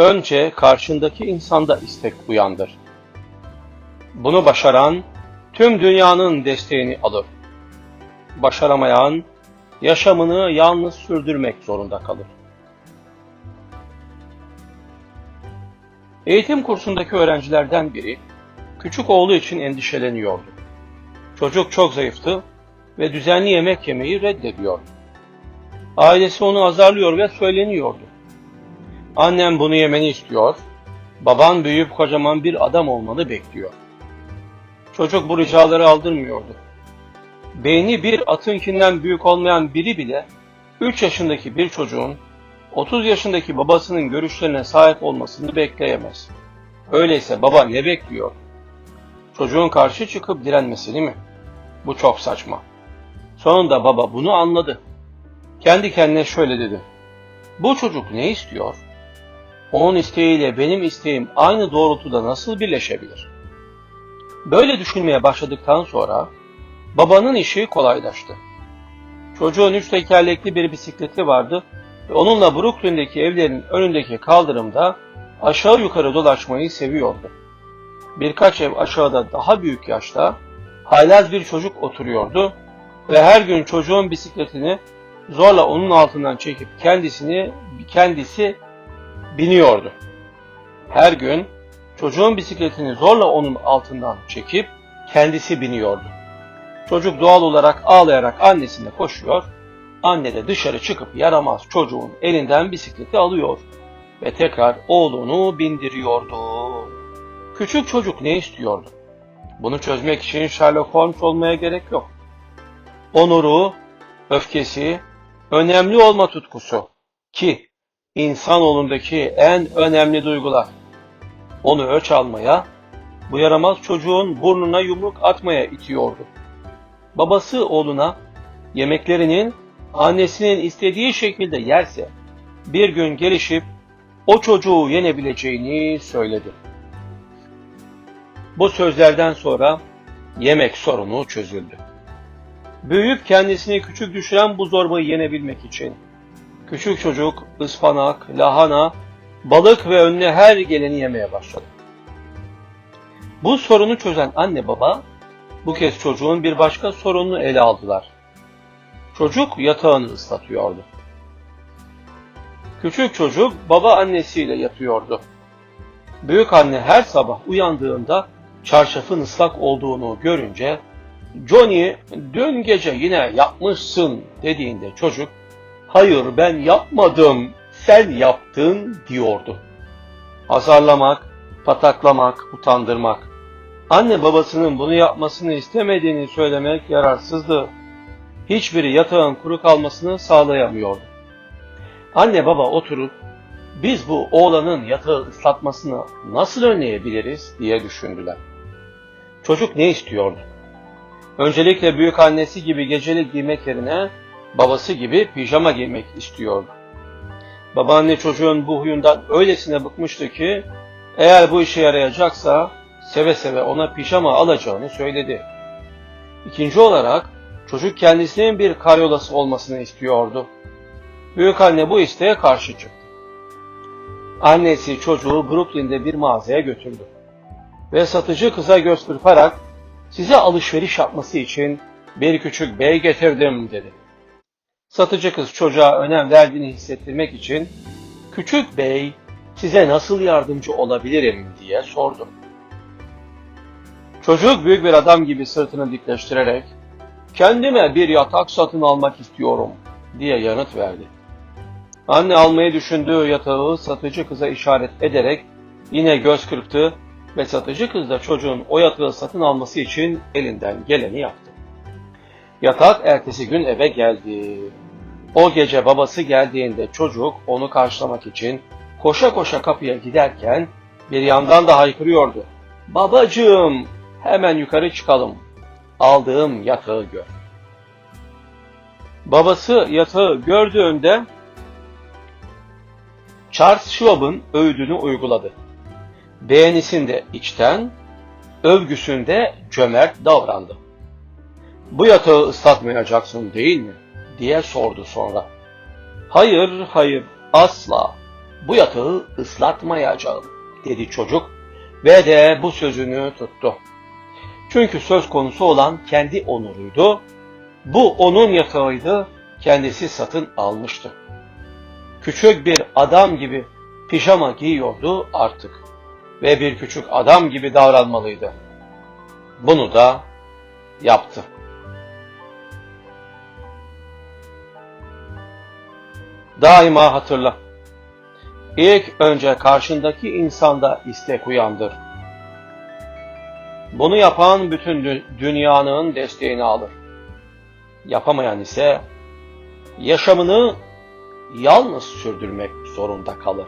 Önce karşındaki insanda istek uyandır. Bunu başaran tüm dünyanın desteğini alır. Başaramayan yaşamını yalnız sürdürmek zorunda kalır. Eğitim kursundaki öğrencilerden biri küçük oğlu için endişeleniyordu. Çocuk çok zayıftı ve düzenli yemek yemeyi reddediyordu. Ailesi onu azarlıyor ve söyleniyordu. Annem bunu yemeni istiyor, baban büyüyüp kocaman bir adam olmanı bekliyor. Çocuk bu ricaları aldırmıyordu. Beyni bir atınkinden büyük olmayan biri bile 3 yaşındaki bir çocuğun 30 yaşındaki babasının görüşlerine sahip olmasını bekleyemez. Öyleyse baba ne bekliyor? Çocuğun karşı çıkıp direnmesini mi? Bu çok saçma. Sonunda baba bunu anladı. Kendi kendine şöyle dedi. Bu çocuk ne istiyor? Onun isteğiyle benim isteğim aynı doğrultuda nasıl birleşebilir? Böyle düşünmeye başladıktan sonra babanın işi kolaylaştı. Çocuğun üç tekerlekli bir bisikleti vardı ve onunla Brooklyn'deki evlerin önündeki kaldırımda aşağı yukarı dolaşmayı seviyordu. Birkaç ev aşağıda daha büyük yaşta haylaz bir çocuk oturuyordu ve her gün çocuğun bisikletini zorla onun altından çekip kendisini kendisi biniyordu. Her gün çocuğun bisikletini zorla onun altından çekip kendisi biniyordu. Çocuk doğal olarak ağlayarak annesine koşuyor, anne de dışarı çıkıp yaramaz çocuğun elinden bisikleti alıyor ve tekrar oğlunu bindiriyordu. Küçük çocuk ne istiyordu? Bunu çözmek için Sherlock Holmes olmaya gerek yok. Onuru, öfkesi, önemli olma tutkusu ki insanoğlundaki en önemli duygular. Onu ölç almaya, bu yaramaz çocuğun burnuna yumruk atmaya itiyordu. Babası oğluna yemeklerinin annesinin istediği şekilde yerse bir gün gelişip o çocuğu yenebileceğini söyledi. Bu sözlerden sonra yemek sorunu çözüldü. Büyüyüp kendisini küçük düşüren bu zorbayı yenebilmek için küçük çocuk ıspanak, lahana, balık ve önüne her geleni yemeye başladı. Bu sorunu çözen anne baba bu kez çocuğun bir başka sorununu ele aldılar. Çocuk yatağını ıslatıyordu. Küçük çocuk baba annesiyle yatıyordu. Büyük anne her sabah uyandığında çarşafın ıslak olduğunu görünce Johnny dün gece yine yapmışsın dediğinde çocuk hayır ben yapmadım sen yaptın diyordu. Azarlamak, pataklamak, utandırmak. Anne babasının bunu yapmasını istemediğini söylemek yararsızdı. Hiçbiri yatağın kuru kalmasını sağlayamıyordu. Anne baba oturup biz bu oğlanın yatağı ıslatmasını nasıl önleyebiliriz diye düşündüler. Çocuk ne istiyordu? Öncelikle büyük annesi gibi gecelik giymek yerine babası gibi pijama giymek istiyordu. Babaanne çocuğun bu huyundan öylesine bıkmıştı ki eğer bu işe yarayacaksa seve seve ona pijama alacağını söyledi. İkinci olarak çocuk kendisinin bir karyolası olmasını istiyordu. Büyük anne bu isteğe karşı çıktı. Annesi çocuğu Brooklyn'de bir mağazaya götürdü. Ve satıcı kıza göz kırparak size alışveriş yapması için bir küçük bey getirdim dedi. Satıcı kız çocuğa önem verdiğini hissettirmek için küçük bey size nasıl yardımcı olabilirim diye sordu. Çocuk büyük bir adam gibi sırtını dikleştirerek kendime bir yatak satın almak istiyorum diye yanıt verdi. Anne almayı düşündüğü yatağı satıcı kıza işaret ederek yine göz kırptı ve satıcı kız da çocuğun o yatağı satın alması için elinden geleni yaptı. Yatak ertesi gün eve geldi. O gece babası geldiğinde çocuk onu karşılamak için koşa koşa kapıya giderken bir yandan da haykırıyordu. Babacığım hemen yukarı çıkalım. Aldığım yatağı gör. Babası yatağı gördüğünde Charles Schwab'ın öğüdünü uyguladı. Beğenisinde içten, övgüsünde cömert davrandı. Bu yatağı ıslatmayacaksın değil mi? diye sordu sonra. Hayır, hayır, asla. bu yatağı ıslatmayacağım dedi çocuk ve de bu sözünü tuttu. Çünkü söz konusu olan kendi onuruydu. Bu onun yatağıydı, kendisi satın almıştı. Küçük bir adam gibi pijama giyiyordu artık ve bir küçük adam gibi davranmalıydı. Bunu da yaptı. Daima hatırla. İlk önce karşındaki insanda istek uyandır. Bunu yapan bütün dü- dünyanın desteğini alır. Yapamayan ise yaşamını yalnız sürdürmek zorunda kalır.